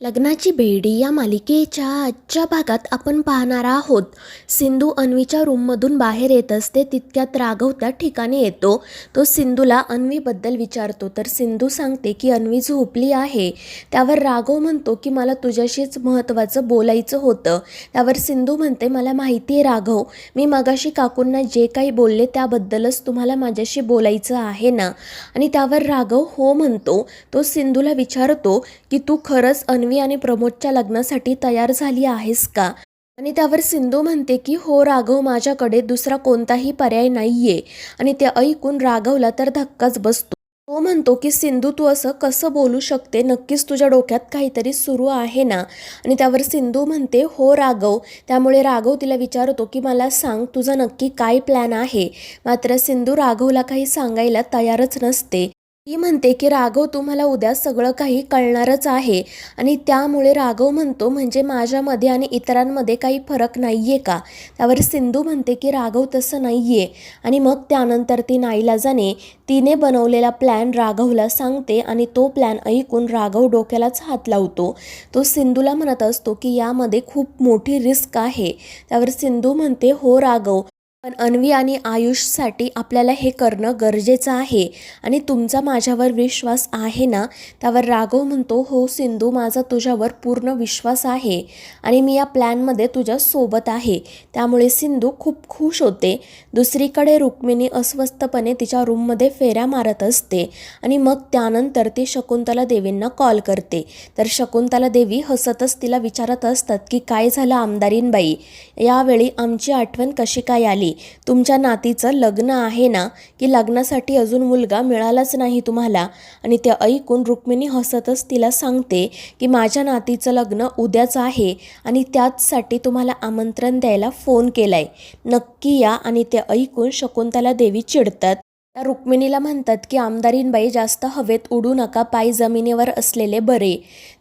लग्नाची बेडी या मालिकेच्या आजच्या भागात आपण पाहणार आहोत. सिंधू अन्वीच्या रूममधून बाहेर येत असते तितक्यात राघव त्या ठिकाणी येतो. तो सिंधूला अन्वीबद्दल विचारतो. तर सिंधू सांगते की अन्वी झोपली आहे. त्यावर राघव म्हणतो की मला तुझ्याशीच महत्त्वाचं बोलायचं होतं. त्यावर सिंधू म्हणते मला माहिती आहे राघव मी मगाशी काकूंना जे काही बोलले त्याबद्दलच तुम्हाला माझ्याशी बोलायचं आहे ना? आणि त्यावर राघव हो म्हणतो. तो सिंधूला विचारतो की तू खरंच अन्वी आणि प्रमोदच्या लग्नासाठी तयार झाली आहेस का? आणि त्यावर सिंधू म्हणते की हो राघव माझ्याकडे दुसरा कोणताही पर्याय नाहीये. आणि ते ऐकून राघवला तर धक्काच बसतो. तो म्हणतो की सिंधू तू असं कसं बोलू शकते? नक्कीच तुझ्या डोक्यात काहीतरी सुरू आहे ना? आणि त्यावर सिंधू म्हणते हो राघव. त्यामुळे राघव तिला विचारतो की मला सांग तुझा नक्की काय प्लॅन आहे? मात्र सिंधू राघवला काही सांगायला तयारच नसते. ती म्हणते की राघव तुम्हाला उद्या सगळं काही कळणारच आहे आणि त्यामुळे राघव म्हणतो म्हणजे माझ्यामध्ये आणि इतरांमध्ये काही फरक नाही आहे का? त्यावर सिंधू म्हणते की राघव तसं नाही आहे आणि मग त्यानंतर ती नाईलाजाने तिने बनवलेला प्लॅन राघवला सांगते आणि तो प्लॅन ऐकून राघव डोक्यालाच हात लावतो. तो सिंधूला म्हणत असतो की यामध्ये खूप मोठी रिस्क आहे. त्यावर सिंधू म्हणते हो राघव पण अन्वी आणि आयुषसाठी आपल्याला हे करणं गरजेचं आहे. आणि तुमचा माझ्यावर विश्वास आहे ना? त्यावर राघव म्हणतो हो सिंधू माझा तुझ्यावर पूर्ण विश्वास आहे. आणि मी या प्लॅनमध्ये तुझ्या सोबत आहे. त्यामुळे सिंधू खूप खुश होते. दुसरीकडे रुक्मिणी अस्वस्थपणे तिच्या रूममध्ये फेऱ्या मारत असते. आणि मग त्यानंतर ती शकुंतला देवींना कॉल करते. तर शकुंतला देवी हसतच तिला विचारत असतात की काय झालं आमदारीनबाई? यावेळी आमची आठवण कशी काय आली? तुमच्या नातीचं लग्न आहे ना की लग्नासाठी अजून मुलगा मिळालाच नाही तुम्हाला? आणि ते ऐकून रुक्मिणी हसतच तिला सांगते की माझ्या नातीचं लग्न उद्याच आहे आणि त्याचसाठी तुम्हाला आमंत्रण द्यायला फोन केला आहे नक्की या आणि ते ऐकून शकुंतला देवी चिडतात. त्या रुक्मिणीला म्हणतात की आमदारीनबाई जास्त हवेत उडू नका पाय जमिनीवर असलेले बरे.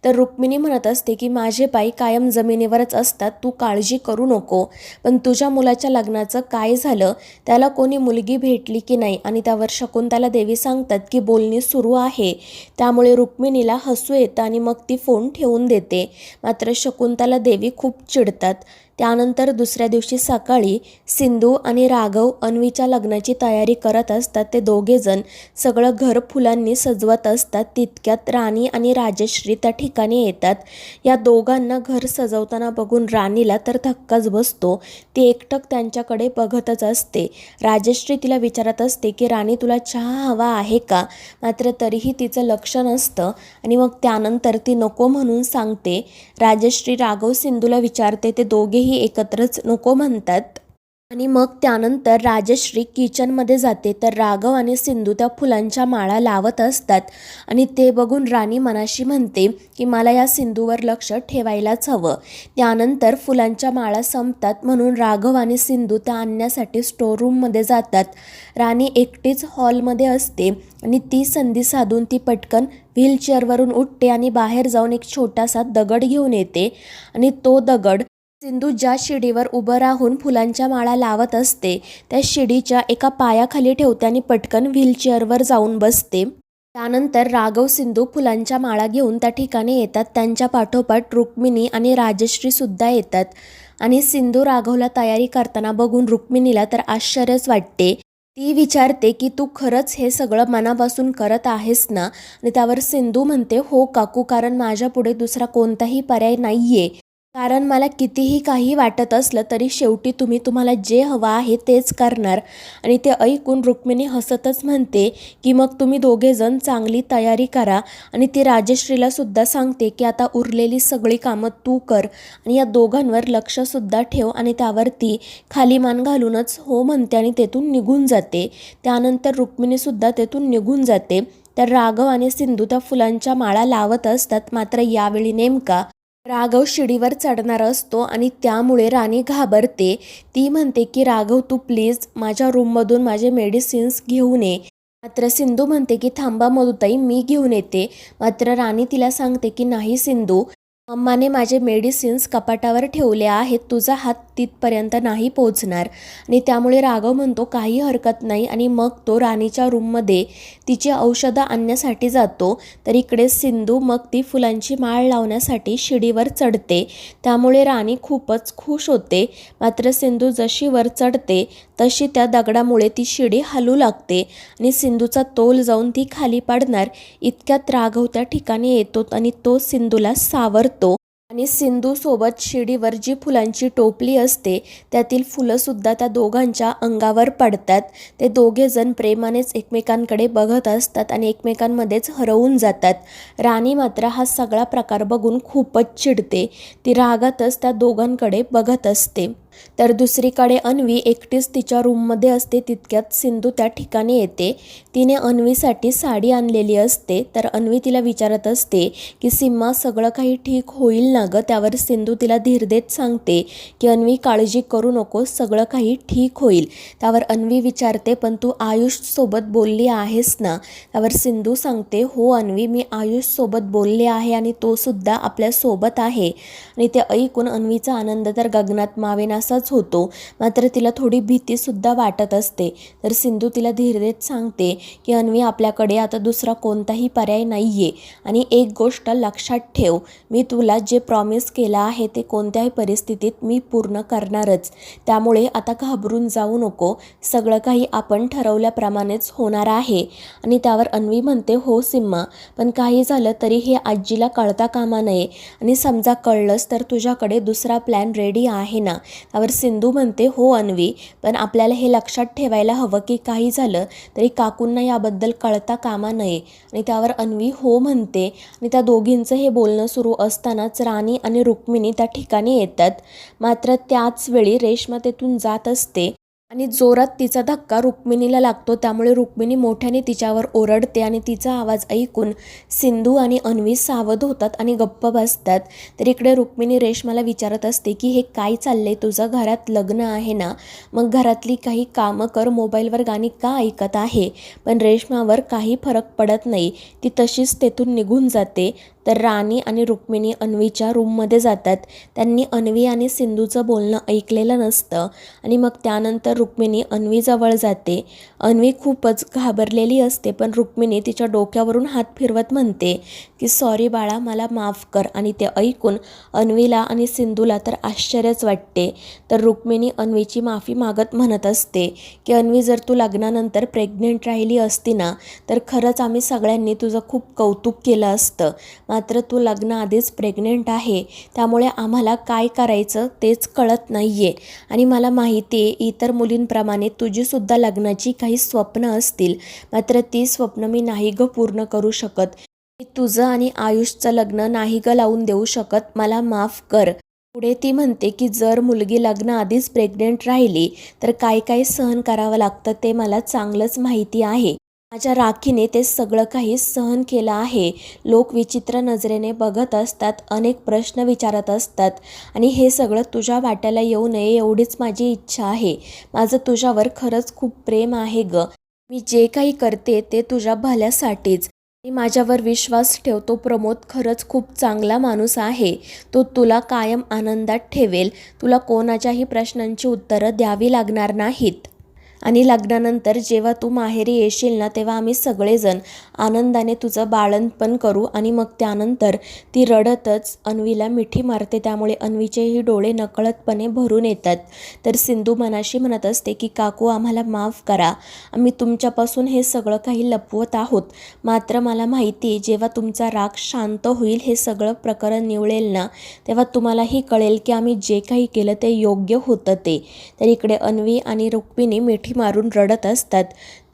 तर रुक्मिणी म्हणत असते की माझे पाय कायम जमिनीवरच असतात तू काळजी करू नको. पण तुझ्या मुलाच्या लग्नाचं काय झालं त्याला कोणी मुलगी भेटली की नाही? आणि त्यावर शकुंतला देवी सांगतात की बोलणी सुरू आहे. त्यामुळे रुक्मिणीला हसू येतं आणि मग ती फोन ठेवून देते. मात्र शकुंतला देवी खूप चिडतात. त्यानंतर दुसऱ्या दिवशी सकाळी सिंधू आणि राघव अन्वीच्या लग्नाची तयारी करत असतात. ते दोघेजण सगळं घर फुलांनी सजवत असतात. तितक्यात राणी आणि राजश्री त्या ठिकाणी येतात. या दोघांना घर सजवताना बघून राणीला तर धक्काच बसतो. ती एकटक त्यांच्याकडे बघतच असते. राजश्री तिला विचारत असते की राणी तुला चहा हवा आहे का? मात्र तरीही तिचं लक्ष नसतं आणि मग त्यानंतर ती नको म्हणून सांगते. राजश्री राघव सिंधूला विचारते. ते दोघेही एकत्रच नको म्हणतात. आणि मग त्यानंतर राजश्री किचनमध्ये जाते. तर राघव आणि सिंधू त्या फुलांच्या माळा लावत असतात. आणि ते बघून राणी मनाशी म्हणते की मला या सिंधूवर लक्ष ठेवायलाच हवं. त्यानंतर फुलांच्या माळा संपतात म्हणून राघव आणि सिंधू त्या आणण्यासाठी स्टोर रूममध्ये जातात. राणी एकटीच हॉलमध्ये असते आणि ती संधी साधून ती पटकन व्हीलचेअरवरून उठते आणि बाहेर जाऊन एक छोटासा दगड घेऊन येते. आणि तो दगड सिंधू ज्या शिडीवर उभं राहून फुलांच्या माळा लावत असते त्या शिडीच्या एका पायाखाली ठेवते आणि पटकन व्हीलचेअरवर जाऊन बसते. त्यानंतर राघव सिंधू फुलांच्या माळा घेऊन त्या ठिकाणी येतात. त्यांच्या पाठोपाठ रुक्मिणी आणि राजश्रीसुद्धा येतात. आणि सिंधू राघवला तयारी करताना बघून रुक्मिणीला तर आश्चर्यच वाटते. ती विचारते की तू खरंच हे सगळं मनापासून करत आहेस ना? आणि त्यावर सिंधू म्हणते हो काकू कारण माझ्यापुढे दुसरा कोणताही पर्याय नाही आहे कारण मला कितीही काही वाटत असलं तरी शेवटी तुम्ही तुम्हाला जे हवं आहे तेच करणार. आणि ते ऐकून रुक्मिणी हसतच म्हणते की मग तुम्ही दोघेजण चांगली तयारी करा. आणि ती राजश्रीला सुद्धा सांगते की आता उरलेली सगळी कामं तू कर. आणि या दोघांवर लक्षसुद्धा ठेव आणि त्यावरती खाली मान घालूनच हो म्हणते आणि तेथून निघून जाते. त्यानंतर रुक्मिणीसुद्धा तेथून निघून जाते. तर राघव आणि सिंधू त्या फुलांच्या माळा लावत असतात. मात्र यावेळी नेमका राघव शिडीवर चढणार असतो आणि त्यामुळे राणी घाबरते. ती म्हणते की राघव तू प्लीज माझ्या रूममधून माझे मेडिसिन्स घेऊन ये. मात्र सिंधू म्हणते की थांबा मधुताई मी घेऊन येते. मात्र राणी तिला सांगते की नाही सिंधू मम्माने माझे मेडिसिन्स कपाटावर ठेवले आहेत. तुझा हात तिथपर्यंत नाही पोचणार आणि त्यामुळे राघव म्हणतो काही हरकत नाही. आणि मग तो राणीच्या रूममध्ये तिची औषधं आणण्यासाठी जातो. तर इकडे सिंधू मग ती फुलांची माळ लावण्यासाठी शिडीवर चढते. त्यामुळे राणी खूपच खुश होते. मात्र सिंधू जशी वर चढते तशी त्या दगडामुळे ती शिडी हलू लागते. आणि सिंधूचा तोल जाऊन ती खाली पाडणार. इतक्यात राघव त्या ठिकाणी येतो आणि तो सिंधूला सावरतो. आणि सिंधूसोबत शिडीवर जी फुलांची टोपली असते त्यातील फुलंसुद्धा त्या दोघांच्या अंगावर पडतात. ते दोघेजण प्रेमानेच एकमेकांकडे बघत असतात आणि एकमेकांमध्येच हरवून जातात. राणी मात्र हा सगळा प्रकार बघून खूपच चिडते. ती रागातच त्या दोघांकडे बघत असते. तर दुसरीकडे अन्वी एकटीच तिच्या रूममध्ये असते तितक्यात सिंधू त्या ठिकाणी येते. तिने अन्वीसाठी साडी आणलेली असते तर अन्वी तिला विचारत असते की सिम्मा सगळं काही ठीक होईल ना गं? त्यावर सिंधू तिला धीर देत सांगते की अन्वी काळजी करू नको सगळं काही ठीक होईल. त्यावर अन्वी विचारते पण तू आयुषसोबत बोलली आहेस ना? त्यावर सिंधू सांगते हो अन्वी मी आयुषसोबत बोलले आहे आणि तो सुद्धा आपल्यासोबत आहे. आणि ते ऐकून अन्वीचा आनंद तर गगनात असाच होतो. मात्र तिला थोडी भीतीसुद्धा वाटत असते. तर सिंधू तिला धीर देत सांगते की अन्वी आपल्याकडे आता दुसरा कोणताही पर्याय नाही आहे आणि एक गोष्ट लक्षात ठेव. मी तुला जे प्रॉमिस केलं आहे ते कोणत्याही परिस्थितीत मी पूर्ण करणारच. त्यामुळे आता घाबरून जाऊ नको. सगळं काही आपण ठरवल्याप्रमाणेच होणार आहे. आणि त्यावर अन्वी म्हणते हो सिम्मा. पण काही झालं तरी हे आजीला कळता कामा नये. आणि समजा कळलंच तर तुझ्याकडे दुसरा प्लॅन रेडी आहे ना. त्यावर सिंधू म्हणते हो अन्वी पण आपल्याला हे लक्षात ठेवायला हवं की काही झालं तरी काकूंना याबद्दल कळता कामा नये. आणि त्यावर अन्वी हो म्हणते आणि त्या दोघींचं हे बोलणं सुरू असतानाच राणी आणि रुक्मिणी त्या ठिकाणी येतात. मात्र त्याच वेळी रेश्मा तेथून जात असते आणि जोरात तिचा धक्का रुक्मिणीला लागतो. त्यामुळे रुक्मिणी मोठ्याने तिच्यावर ओरडते आणि तिचा आवाज ऐकून सिंधू आणि अन्वी सावध होतात आणि गप्प बसतात. तर इकडे रुक्मिणी रेश्माला विचारत असते की हे काय चाललंय? तुझं घरात लग्न आहे ना? मग घरातली काही कामं कर. मोबाईलवर गाणी का ऐकत आहे? पण रेश्मावर काही फरक पडत नाही. ती तशीच तेथून निघून जाते. तर राणी आणि रुक्मिणी अन्वीच्या रूममध्ये जातात. त्यांनी अन्वी आणि सिंधूचं बोलणं ऐकलेलं नसतं आणि मग त्यानंतर रुक्मिणी अन्वीजवळ जाते. अन्वी खूपच घाबरलेली असते पण रुक्मिणी तिच्या डोक्यावरून हात फिरवत म्हणते की सॉरी बाळा मला माफ कर आणि ते ऐकून अन्वीला आणि सिंधूला तर आश्चर्यच वाटते तर रुक्मिणी अन्वीची माफी मागत म्हणत असते की अन्वी जर तू लग्नानंतर प्रेग्नेंट राहिली असती ना तर खरंच आम्ही सगळ्यांनी तुझं खूप कौतुक केलं असतं. मात्र तू लग्नाआधीच प्रेग्नेंट आहे. त्यामुळे आम्हाला काय करायचं तेच कळत नाही आहे आणि मला माहिती आहे इतर मुलींप्रमाणे तुझीसुद्धा लग्नाची काही स्वप्न असतील. मात्र ती स्वप्न मी नाही ग पूर्ण करू शकत. मी तुझं आणि आयुषचं लग्न नाही ग लावून देऊ शकत. मला माफ कर. पुढे ती म्हणते की जर मुलगी लग्नाआधीच प्रेग्नेंट राहिली तर काय काय सहन करावं लागतं ते मला चांगलंच माहिती आहे. माझ्या राखीने ते सगळं काही सहन केलं आहे. लोक विचित्र नजरेने बघत असतात अनेक प्रश्न विचारत असतात. आणि हे सगळं तुझ्या वाट्याला येऊ नये एवढीच माझी इच्छा आहे. माझं तुझ्यावर खरंच खूप प्रेम आहे ग. मी जे काही करते ते तुझ्या भल्यासाठीच. मी माझ्यावर विश्वास ठेवतो प्रमोद खरंच खूप चांगला माणूस आहे. तो तुला कायम आनंदात ठेवेल. तुला कोणाच्याही प्रश्नांची उत्तरं द्यावी लागणार नाहीत. आणि लग्नानंतर जेव्हा तू माहेरी येशील ना तेव्हा आम्ही सगळेजण आनंदाने तुझं बाळंतपण करू आणि मग त्यानंतर ती रडतच अन्वीला मिठी मारते. त्यामुळे अन्वीचेही डोळे नकळतपणे भरून येतात. तर सिंधू मनाशी म्हणत असते की काकू आम्हाला माफ करा. आम्ही तुमच्यापासून हे सगळं काही लपवत आहोत. मात्र मला माहिती जेव्हा तुमचा राग शांत होईल हे सगळं प्रकरण निवळेल ना तेव्हा तुम्हालाही कळेल की आम्ही जे काही केलं ते योग्य होतं ते. तर इकडे अन्वी आणि रुक्मिणी मिठी मारून रडत असतात.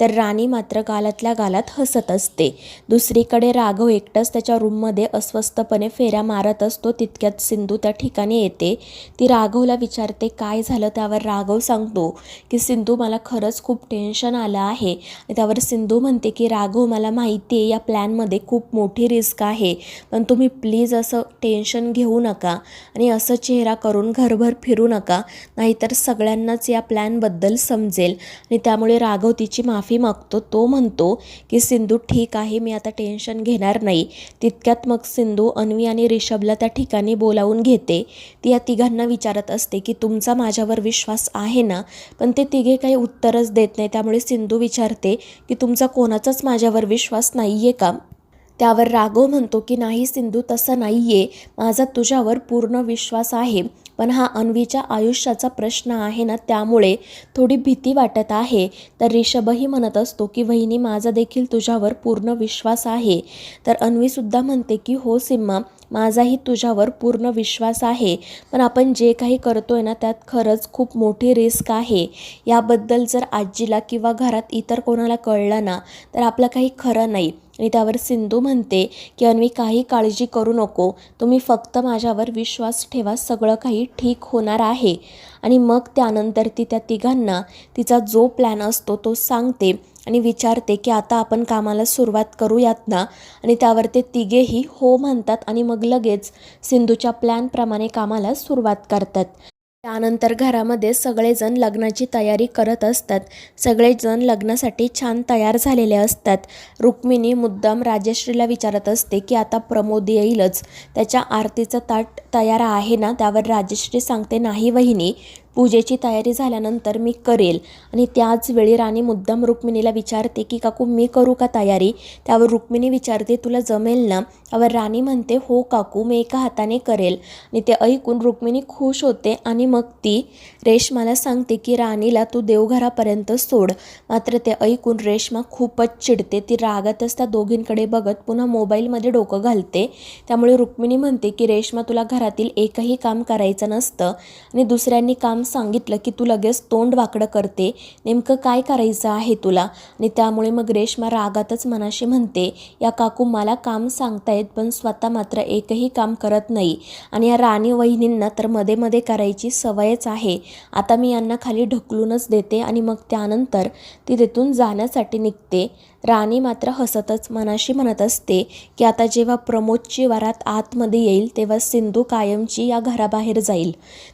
तर राणी मात्र गालातल्या गालात हसत असते. दुसरीकडे राघव एकटाच त्याच्या रूममध्ये अस्वस्थपणे फेऱ्या मारत असतो. तितक्यात सिंधू त्या ठिकाणी येते. ती राघवला विचारते काय झालं? त्यावर राघव सांगतो की सिंधू मला खरंच खूप टेन्शन आलं आहे. आणि त्यावर सिंधू म्हणते की राघव मला माहिती आहे या प्लॅनमध्ये खूप मोठी रिस्क आहे. पण तुम्ही प्लीज असं टेन्शन घेऊ नका आणि असं चेहरा करून घरभर फिरू नका. नाहीतर सगळ्यांनाच या प्लॅनबद्दल समजेल. आणि त्यामुळे राघव तिची माफी माफी मागतो तो म्हणतो की सिंधू ठीक आहे मी आता टेन्शन घेणार नाही. तितक्यात मग सिंधू अन्वी आणि रिषभला त्या ठिकाणी बोलावून घेते. ती या तिघांना विचारत असते की तुमचा माझ्यावर विश्वास आहे ना? पण ते तिघे काही उत्तरच देत नाही. त्यामुळे सिंधू विचारते की तुमचा कोणाचाच माझ्यावर विश्वास नाही आहे का? त्यावर राघव म्हणतो की नाही सिंधू तसं नाही आहे माझा तुझ्यावर पूर्ण विश्वास आहे. पण हा अन्वीच्या आयुष्याचा प्रश्न आहे ना त्यामुळे थोडी भीती वाटत आहे. तर रिषभही म्हणत असतो की वहिनी माझा देखील तुझ्यावर पूर्ण विश्वास आहे. तर अन्वीसुद्धा म्हणते की हो सिम्मा माझाही तुझ्यावर पूर्ण विश्वास आहे. पण आपण जे काही करतो आहे ना त्यात खरंच खूप मोठी रिस्क आहे. याबद्दल जर आजीला किंवा घरात इतर कोणाला कळलं ना तर आपलं काही खरं नाही. आणि त्यावर सिंधू म्हणते की अन्वी काही काळजी करू नको. तुम्ही फक्त माझ्यावर विश्वास ठेवा. सगळं काही ठीक होणार आहे. आणि मग त्यानंतर ती त्या तिघांना तिचा जो प्लॅन असतो तो सांगते आणि विचारते की आता आपण कामाला सुरुवात करूयात ना? आणि त्यावर ते तिघेही हो म्हणतात आणि मग लगेच सिंधूच्या प्लॅनप्रमाणे कामाला सुरुवात करतात. त्यानंतर घरामध्ये सगळेजण लग्नाची तयारी करत असतात. सगळेजण लग्नासाठी छान तयार झालेले असतात. रुक्मिणी मुद्दाम राजश्रीला विचारत असते की आता प्रमोद येईलच. त्याच्या आरतीचं ताट तयार आहे ना? त्यावर राजश्री सांगते नाही वहिनी. पूजेची तयारी झाल्यानंतर मी करेल. आणि त्याच वेळी राणी मुद्दाम रुक्मिणीला विचारते की काकू मी करू का तयारी? त्यावर रुक्मिणी विचारते तुला जमेल ना? त्यावर राणी म्हणते हो काकू मी एका हाताने करेल. आणि ते ऐकून रुक्मिणी खुश होते आणि मग ती रेशमाला सांगते की राणीला तू देवघरापर्यंत सोड. मात्र ते ऐकून रेशमा खूपच चिडते. ती रागातच त्या दोघींकडे बघत पुन्हा मोबाईलमध्ये डोकं घालते. त्यामुळे रुक्मिणी म्हणते की रेशमा तुला घरातील एकही काम करायचं नसतं आणि दुसऱ्यांनी काम काम सांगितलं की तू लगेच तोंड वाकडं करते. नेमकं काय करायचं आहे तुला? आणि त्यामुळे मग रेश्मा रागातच मनाशी म्हणते या काकू मला काम सांगतायत पण स्वतः मात्र एकही काम करत नाही. आणि या राणी वहिनींना तर मध्ये मध्ये करायची सवयच आहे. आता मी यांना खाली ढकलूनच देते आणि मग त्यानंतर ती तिथून जाण्यासाठी निघते. राणी मात्र हसतच मनाशी म्हणत असते की आता जेव्हा प्रमोदची वरात आतमध्ये येईल तेव्हा सिंधू कायमची या घराबाहेर जाईल.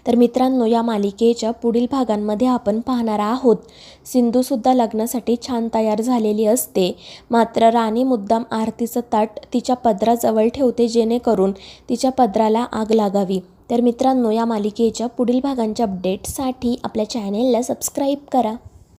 तर मित्रांनो या मालिकेच्या पुढील भागांमध्ये आपण पाहणार आहोत. सिंधूसुद्धा लग्नासाठी छान तयार झालेली असते. मात्र राणी मुद्दाम आरतीचं ताट तिच्या पदराजवळ ठेवते जेणेकरून तिच्या पदराला आग लागावी. तर मित्रांनो या मालिकेच्या पुढील भागांच्या अपडेटसाठी आपल्या चॅनेलला सबस्क्राईब करा.